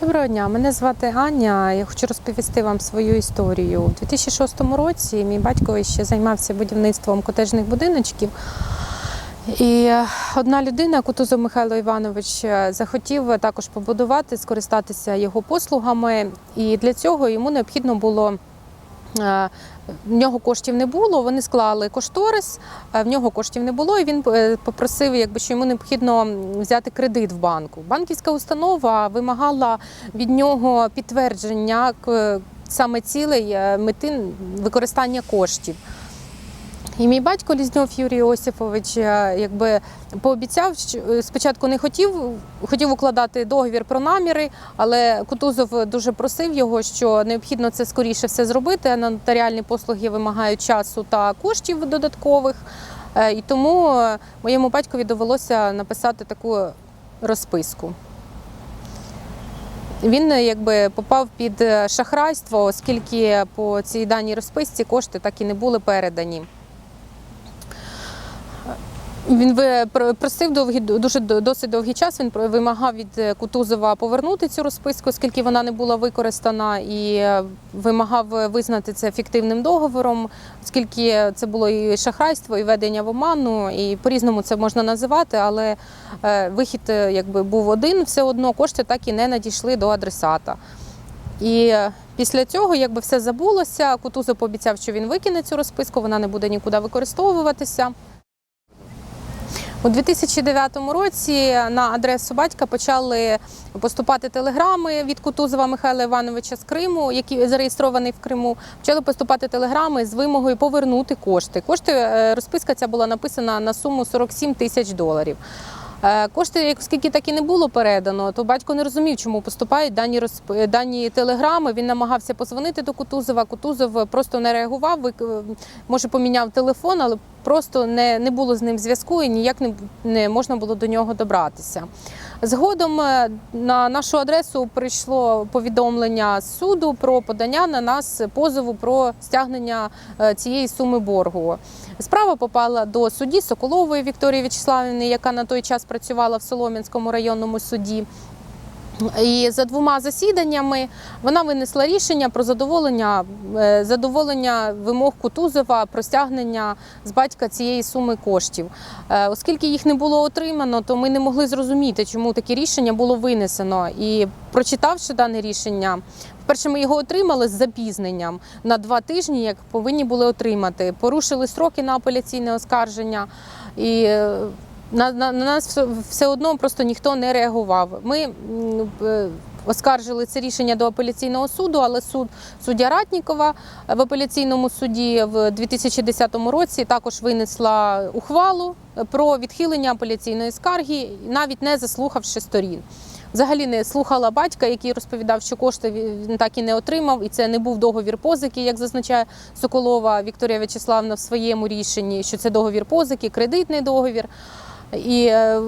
Доброго дня, мене звати Аня. Я хочу розповісти вам свою історію. У 2006 році мій батько ще займався будівництвом котежних будиночків. І одна людина, Кутузов Михайло Іванович, захотів також побудувати, скористатися його послугами. І для цього йому необхідно було. Е, В нього коштів не було, вони склали кошторис, в нього коштів не було, і він е, попросив, якби що йому необхідно взяти кредит в банку. Банківська установа вимагала від нього підтвердження саме цілей е, мети використання коштів. І мій батько Лізньов Юрій Осіфович е, якби пообіцяв, що е, спочатку не хотів, хотів укладати договір про наміри, але Кутузов дуже просив його, що необхідно це скоріше все зробити. а Нотаріальні послуги вимагають часу та коштів додаткових. Е, І тому моєму батькові довелося написати таку розписку. Він якби попав під шахрайство, оскільки по цій даній розписці кошти так і не були передані. Він просив довгі, дуже досить довгий час. Він вимагав від е, Кутузова повернути цю розписку, оскільки вона не була використана, і е, вимагав визнати це фіктивним договором, оскільки це було і шахрайство, і ведення в оману, і по-різному це можна називати, але е, вихід якби був один, все одно кошти так і не надійшли до адресата. І після цього, якби все забулося, Кутузов пообіцяв, що він викине цю розписку, вона не буде нікуди використовуватися. У 2009 році на адресу батька почали поступати телеграми від Кутузова Михайла Івановича з Криму, який зареєстрований в Криму. Почали поступати телеграми з вимогою повернути кошти. Кошти е, розписка ця була написана на суму 47 тисяч доларів. Е, Кошти, оскільки так і не було передано, то батько не розумів, чому поступають дані розп... дані телеграми. Він намагався позвонити до Кутузова. Кутузов просто не реагував. вик- Може, поміняв телефон, але просто не, не було з ним зв'язку і ніяк не, не можна було до нього добратися. Згодом е, на нашу адресу прийшло повідомлення з суду про подання на нас позову про стягнення е, цієї суми боргу. Справа попала до судді Соколової Вікторії Вячеславівни, яка на той час працювала в Солом'янському районному суді. І за двома засіданнями вона винесла рішення про задоволення, е, задоволення вимог Кутузова про стягнення з батька цієї суми коштів. Е, Оскільки їх не було отримано, то ми не могли зрозуміти, чому таке рішення було винесено. І прочитавши дане рішення, Перше, ми його отримали з запізненням на два тижні, як повинні були отримати. Порушили строки на апеляційне оскарження, і е, на, на, на нас все, все одно просто ніхто не реагував. Ми е, оскаржили це рішення до апеляційного суду, але суд суддя Ратнікова в апеляційному суді в 2010 році також винесла ухвалу про відхилення апеляційної скарги, навіть не заслухавши сторін. Взагалі не слухала батька, який розповідав, що кошти він так і не отримав, і це не був договір позики, як зазначає Соколова Вікторія Вячеславна в своєму рішенні, що це договір позики, кредитний договір. І е,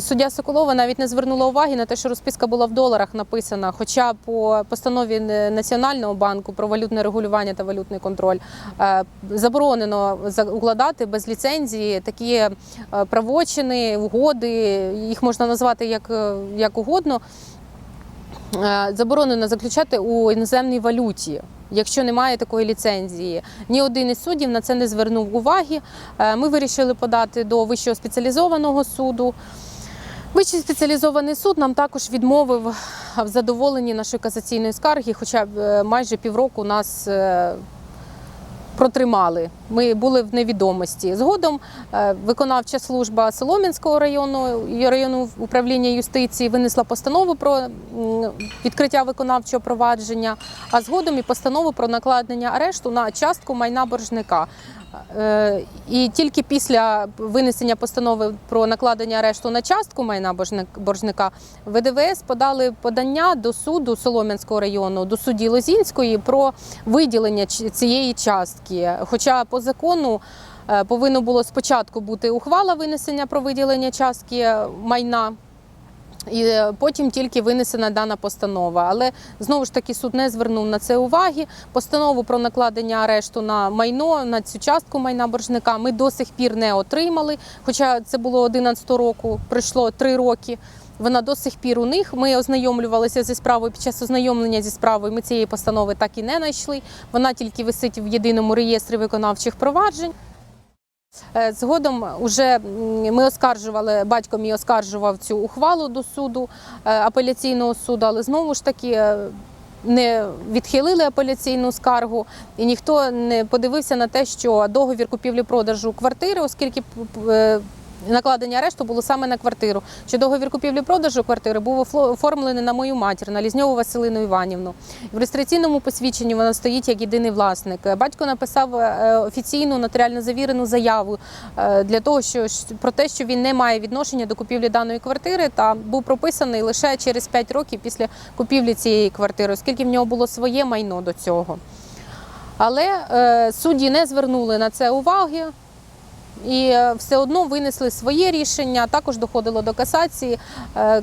суддя Соколова навіть не звернула уваги на те, що розписка була в доларах написана. Хоча по постанові Національного банку про валютне регулювання та валютний контроль е, заборонено за- укладати без ліцензії такі е, правочини, угоди. Їх можна назвати як, як угодно. Е, Заборонено заключати у іноземній валюті. Якщо немає такої ліцензії, ні один із суддів на це не звернув уваги. Е, Ми вирішили подати до вищого спеціалізованого суду. Вищий спеціалізований суд нам також відмовив в задоволенні нашої касаційної скарги, хоча е, майже півроку нас протримали. Ми були в невідомості. Згодом е, виконавча служба Солом'янського району району управління юстиції винесла постанову про відкриття виконавчого провадження, а згодом і постанову про накладення арешту на частку майна боржника. Е, І тільки після винесення постанови про накладення арешту на частку майна боржник- боржника ВДВС подали подання до суду Солом'янського району, до судді Лозінської про виділення цієї частки. Хоча по закону е, повинно було спочатку бути ухвала винесення про виділення частки майна. І е, потім тільки винесена дана постанова. Але знову ж таки суд не звернув на це уваги. Постанову про накладення арешту на майно на цю частку майна боржника ми до сих пір не отримали. Хоча це було 11 року, пройшло 3 роки. Вона до сих пір у них. Ми ознайомлювалися зі справою під час ознайомлення зі справою. Ми цієї постанови так і не знайшли. Вона тільки висить в єдиному реєстрі виконавчих проваджень. Е, Згодом уже ми оскаржували, батько мій оскаржував цю ухвалу до суду е, апеляційного суду, але знову ж таки е, не відхилили апеляційну скаргу, і ніхто не подивився на те, що договір купівлі-продажу квартири, оскільки накладення арешту було саме на квартиру. Що договір купівлі-продажу квартири був оформлений на мою матір, на Лізньову Василину Іванівну. В реєстраційному посвідченні вона стоїть як єдиний власник. Батько написав е, офіційну нотаріально завірену заяву е, для того, що про те, що він не має відношення до купівлі даної квартири, та був прописаний лише через 5 років після купівлі цієї квартири, оскільки в нього було своє майно до цього. Але е, судді не звернули на це уваги. І е, все одно винесли своє рішення. Також доходило до касації. Е,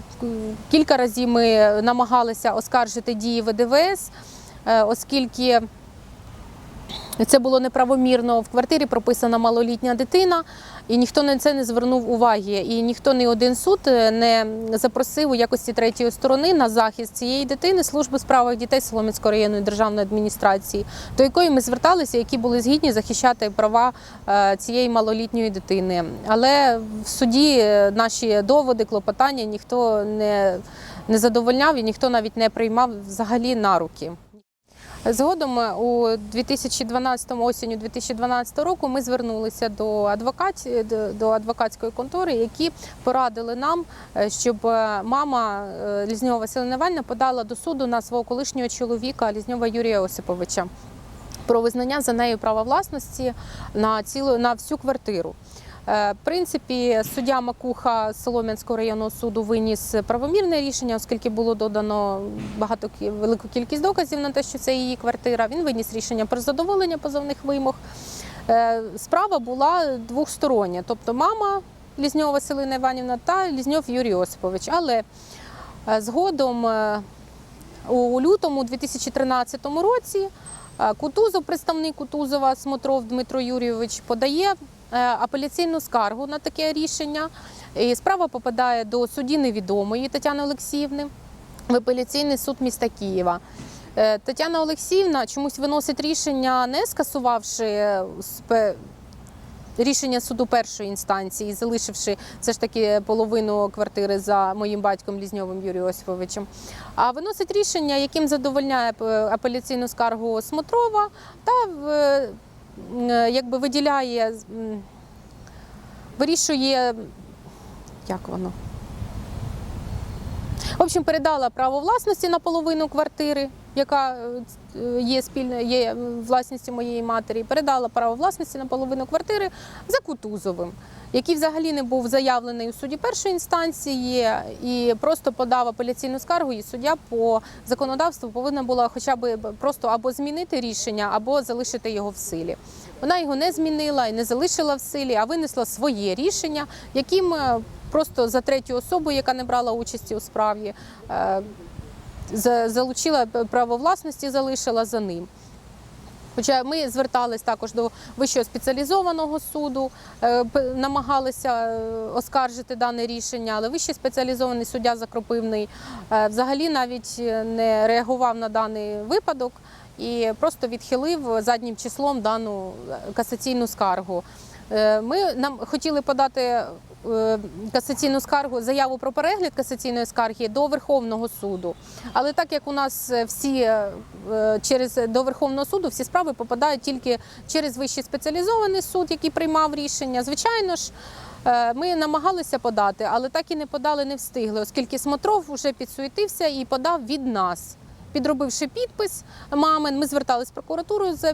Кілька разів ми намагалися оскаржити дії ВДВС, е, оскільки це було неправомірно. В квартирі прописана малолітня дитина, і ніхто на це не звернув уваги. І ніхто ні один суд е, не запросив у якості третьої сторони на захист цієї дитини служби справах дітей Солом'янської районної державної адміністрації, до якої ми зверталися, які були згідні захищати права е, цієї малолітньої дитини. Але в суді е, наші доводи, клопотання ніхто не, не задовольняв і ніхто навіть не приймав взагалі на руки. Згодом е, у 2012 осінню 2012 року ми звернулися до адвокатів до- до адвокатської контори, які порадили нам, е, щоб е, мама е, Лізньова Василина Іванівна подала до суду на свого колишнього чоловіка Лізньова Юрія Осиповича про визнання за нею права власності на цілу на всю квартиру. Е, принципі, суддя Макуха Солом'янського районного суду виніс правомірне рішення, оскільки було додано багато велику кількість доказів на те, що це її квартира. Він виніс рішення про задоволення позовних вимог. Е, Справа була двохстороння, тобто мама Лізньова Василина Іванівна та Лізньов Юрій Осипович. Але е, згодом у лютому 2013 році Кутузов, представник Кутузова Смотров Дмитро Юрійович, подає апеляційну скаргу на таке рішення. І справа попадає до судді невідомої Тетяни Олексіївни в апеляційний суд міста Києва. Е, Тетяна Олексіївна чомусь виносить рішення, не скасувавши е, рішення суду першої інстанції, залишивши все ж таки половину квартири за моїм батьком Лізньовим Юрієм Осиповичем. А виносить рішення, яким задовольняє е, апеляційну скаргу Смотрова та е, е, якби виділяє, вирішує, як воно. В общем, передала право власності на половину квартири, яка е, є спільною, є власністю моєї матері. Передала право власності на половину квартири за Кутузовим, який взагалі не був заявлений у суді першої інстанції і просто подав апеляційну скаргу. І суддя по законодавству повинна була хоча б просто або змінити рішення, або залишити його в силі. Вона його не змінила і не залишила в силі, а винесла своє рішення, яким е, просто за третю особу, яка не брала участі у справі, е, залучила право власності, залишила за ним. Хоча ми звертались також до вищого спеціалізованого суду, е, намагалися е, оскаржити дане рішення, але вищий спеціалізований суддя Закропивний е, взагалі навіть е, не реагував на даний випадок і просто відхилив заднім числом дану е, касаційну скаргу. Е, Ми нам хотіли подати е, касаційну скаргу, заяву про перегляд касаційної скарги до Верховного суду. Але так як у нас е, всі е, через до Верховного суду всі справи попадають тільки через вищий спеціалізований суд, який приймав рішення, звичайно ж. е, Ми намагалися подати, але так і не подали, не встигли, оскільки Смотров вже підсуетився і подав від нас, підробивши підпис мамин. Ми звертались в прокуратуру за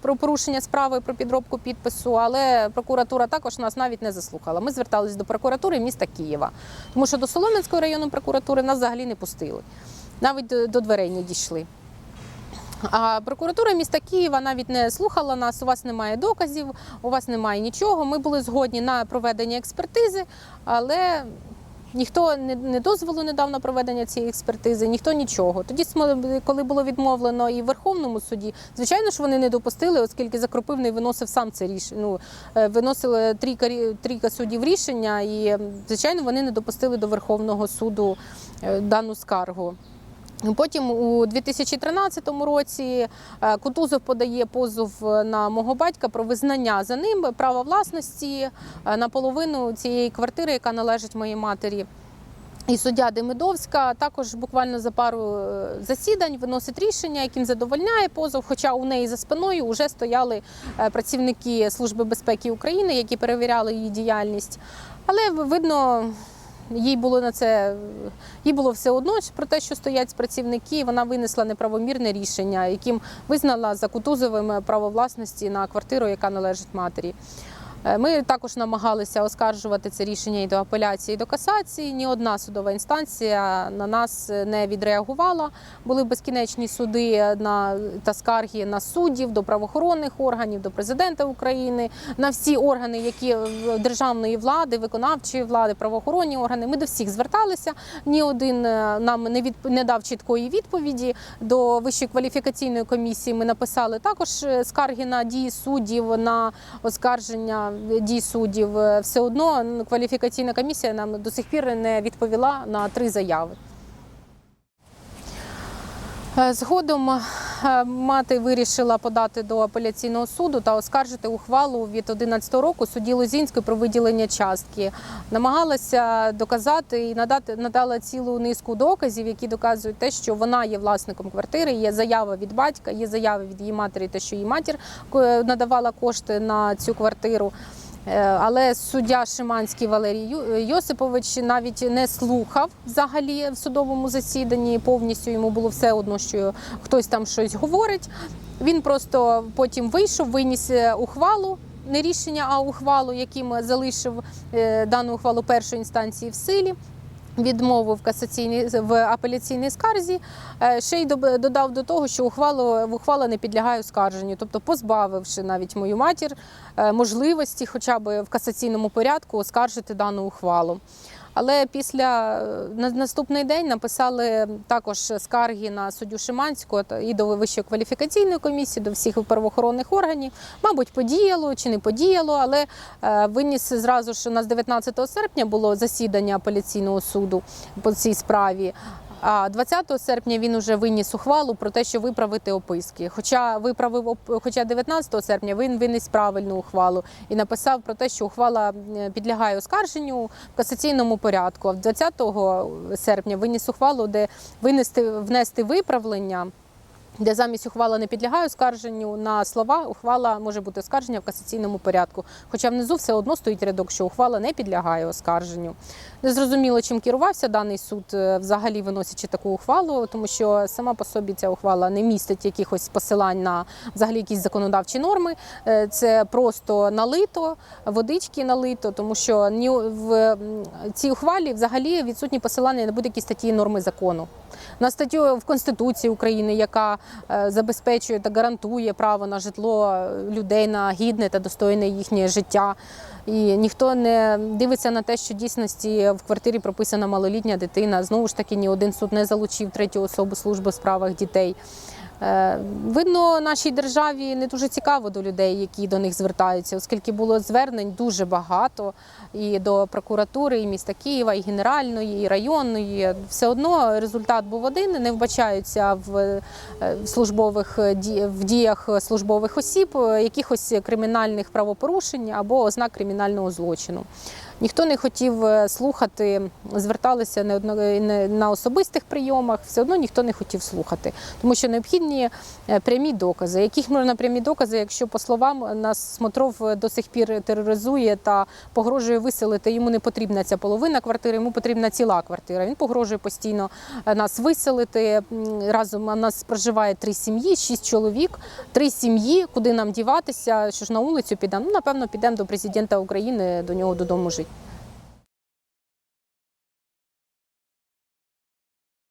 про порушення справи про підробку підпису, але прокуратура також нас навіть не заслухала. Ми звертались до прокуратури міста Києва, тому що до Солом'янської районної прокуратури нас взагалі не пустили, навіть до дверей не дійшли. А прокуратура міста Києва навіть не слухала нас. У вас немає доказів, у вас немає нічого. Ми були згодні на проведення експертизи, але Ніхто не, не дозволу не дав на проведення цієї експертизи, ніхто нічого. Тоді, коли було відмовлено і в Верховному суді, звичайно ж вони не допустили, оскільки Закропивний виносив сам це рішення. Ну, е, виносили трійка, трійка суддів рішення, і звичайно вони не допустили до Верховного суду е, дану скаргу. Потім у 2013 році е, Кутузов подає позов на мого батька про визнання за ним права власності е, на половину цієї квартири, яка належить моїй матері. І суддя Демидовська також буквально за пару е, засідань виносить рішення, яким задовольняє позов. Хоча у неї за спиною вже стояли е, працівники Служби безпеки України, які перевіряли її діяльність. Але видно, їй було на це їй було все одно про те, що стоять працівники. Вона винесла неправомірне рішення, яким визнала за Кутузовим право власності на квартиру, яка належить матері. Е, Ми також намагалися оскаржувати це рішення і до апеляції, і до касації. Ні одна судова інстанція на нас не відреагувала. Були безкінечні суди на та скарги на суддів, до правоохоронних органів, до президента України, на всі органи, які державної влади, виконавчої влади, правоохоронні органи. Ми до всіх зверталися. Ні один е, нам не від не дав чіткої відповіді. До вищої кваліфікаційної комісії ми написали також е, скарги на дії суддів, на оскарження дій суддів. Е, Все одно кваліфікаційна комісія нам до сих пір не відповіла на три заяви. Е, Згодом е, мати вирішила подати до апеляційного суду та оскаржити ухвалу від 2011 року судді Лозінської про виділення частки. Намагалася доказати і надати надала цілу низку доказів, які доказують те, що вона є власником квартири. Є заява від батька, є заява від її матері, те, що її матір е, надавала кошти на цю квартиру. Е, Але суддя Шиманський Валерій Йосипович навіть не слухав взагалі в судовому засіданні. Повністю йому було все одно, що хтось там щось говорить. Він просто потім вийшов, виніс е, ухвалу. Не рішення, а ухвалу, яким залишив е, дану ухвалу першої інстанції в силі. Відмовив касаційній в апеляційній скарзі. Е, Ще й додав до того, що ухвалу ухвала не підлягає оскарженню, тобто позбавивши навіть мою матір е, можливості, хоча б в касаційному порядку, оскаржити дану ухвалу. Але після е, на наступний день написали також скарги на суддю Шиманського і до Вищої кваліфікаційної комісії, до всіх правоохоронних органів. Мабуть, подіяло чи не подіяло, але е, виніс зразу ж у нас 19 серпня було засідання апеляційного суду по цій справі. А 20 серпня він уже виніс ухвалу про те, що виправити описки. Хоча виправив хоча 19 серпня він виніс правильну ухвалу і написав про те, що ухвала підлягає оскарженню в касаційному порядку. А 20 серпня виніс ухвалу, де винести внести виправлення. Де замість ухвала не підлягає оскарженню на слова, ухвала може бути оскарження в касаційному порядку. Хоча внизу все одно стоїть рядок, що ухвала не підлягає оскарженню. Незрозуміло, чим керувався даний суд, е, взагалі виносячи таку ухвалу, тому що сама по собі ця ухвала не містить якихось посилань на взагалі якісь законодавчі норми. Е, Це просто налито, водички налито, тому що ні в цій ухвалі взагалі відсутні посилання на будь-які статті норми закону. На статтю в Конституції України, яка е, забезпечує та гарантує право на житло людей на гідне та достойне їхнє життя. І ніхто не дивиться на те, що дійсності в квартирі прописана малолітня дитина. Знову ж таки, ні один суд не залучив третю особу служби в справах дітей. Е, Видно, нашій державі не дуже цікаво до людей, які до них звертаються, оскільки було звернень дуже багато і до прокуратури, і міста Києва, і генеральної, і районної. Все одно результат був один. Не вбачаються в е, службових е, в діях службових осіб якихось кримінальних правопорушень або ознак кримінального злочину. Ніхто не хотів е, слухати, зверталися не одно- не на особистих прийомах, все одно ніхто не хотів слухати, тому що необхідні е, прямі докази. Яких можна прямі докази, якщо по словам нас Смотров е, до сих пір тероризує та погрожує виселити. Йому не потрібна ця половина квартири, йому потрібна ціла квартира. Він погрожує постійно е, нас виселити. Разом у нас проживає три сім'ї, шість чоловік, три сім'ї. Куди нам діватися? Що ж на вулицю підемо? Ну напевно, підемо до президента України до нього додому жити.